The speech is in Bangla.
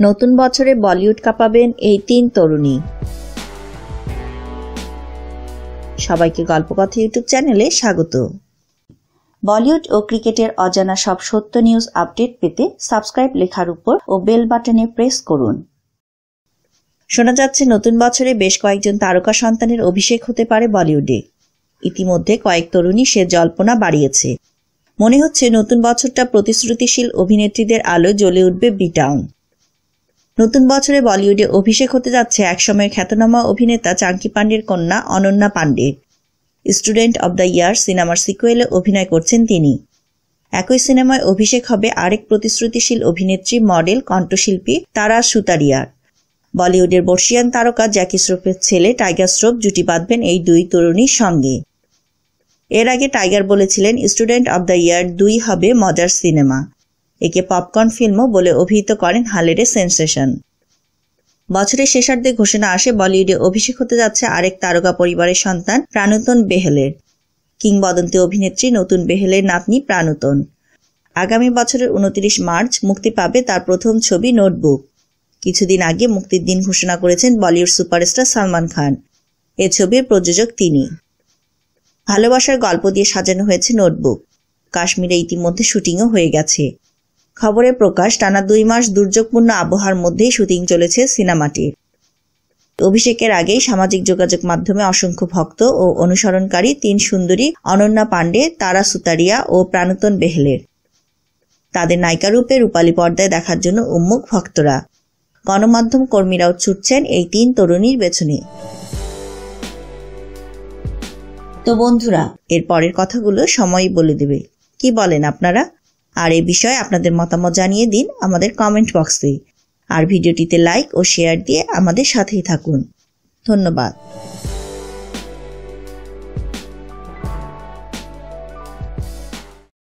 নতুন বছরে বলিউড কাঁপাবেন এই তিন তরুণী। সবাইকে গল্পকথা ইউটিউব চ্যানেলে স্বাগত। বলিউড ও ক্রিকেটের অজানা সব সত্য নিউজ আপডেট পেতে সাবস্ক্রাইব লেখার উপর ও বেল বাটনে প্রেস করুন। শোনা যাচ্ছে, নতুন বছরে বেশ কয়েকজন তারকা সন্তানের অভিষেক হতে পারে বলিউডে। ইতিমধ্যে কয়েক তরুণী সে জল্পনা বাড়িয়েছে। মনে হচ্ছে, নতুন বছরটা প্রতিশ্রুতিশীল অভিনেত্রীদের আলো জ্বলে উঠবে বিটাউন নতুন বছরে বলিউডে অভিষেক হতে যাচ্ছে একসময়ের খ্যাতনামা অভিনেতা চাঙ্কি পান্ডের কন্যা Ananya Pandey student of the year সিনেমার সিকুয়েলে অভিনয় করছেন তিনি। একই সিনেমায় অভিষেক হবে আরেক প্রতিশ্রুতিশীল অভিনেত্রী, মডেল, কণ্ঠশিল্পী তারা সুতারিয়ার বলিউডের বর্ষিয়ান তারকা জ্যাকি শ্রফের ছেলে টাইগার শ্রফ জুটি বাঁধবেন এই দুই তরুণীর সঙ্গে। এর আগে টাইগার বলেছিলেন, স্টুডেন্ট অব দ্য ইয়ার দুই হবে মজার সিনেমা। একে পপকর্ন ফিল্মও বলে অভিহিত করেন হালেরে সেন্সেশন। বছরের শেষার্ধে ঘোষণা আসে, বলিউডে অভিষেক হতে যাচ্ছে আরেক তারকা পরিবারের সন্তান প্রাণুতন বেহেলের। কিংবদন্তি অভিনেত্রী নতুন বেহেলের নাতনি প্রাণুতন। আগামী বছরের উনত্রিশ মার্চ মুক্তি পাবে তার প্রথম ছবি নোটবুক। কিছুদিন আগে মুক্তির দিন ঘোষণা করেছেন বলিউড সুপারস্টার সালমান খান। এ ছবির প্রযোজক তিনি। ভালোবাসার গল্প দিয়ে সাজানো হয়েছে নোটবুক। কাশ্মীরে ইতিমধ্যে শুটিংও হয়ে গেছে। খবরে প্রকাশ, টানা দুই মাস দুর্যোগপূর্ণ আবহাওয়ার মধ্যেই শুটিং চলেছে সিনেমাটির অভিষেকের আগেই সামাজিক যোগাযোগ মাধ্যমে অসংখ্য ভক্ত ও অনুসরণকারী তিন সুন্দরী, অনন্যা পাণ্ডে, তারা সুতারিয়া ও প্রাণতন বেহলের তাদের নায়িকারূপে রূপালী পর্দায় দেখার জন্য উন্মুখ ভক্তরা। গণমাধ্যম কর্মীরাও ছুটছেন এই তিন তরুণীর পেছনে। তো বন্ধুরা, এর পরের কথাগুলো সময়ই বলে দেবে। কি বলেন আপনারা? আর এ বিষয়ে আপনাদের মতামত জানিয়ে দিন আমাদের কমেন্ট বক্সে আর ভিডিওটিতে লাইক ও শেয়ার দিয়ে আমাদের সাথেই থাকুন। ধন্যবাদ।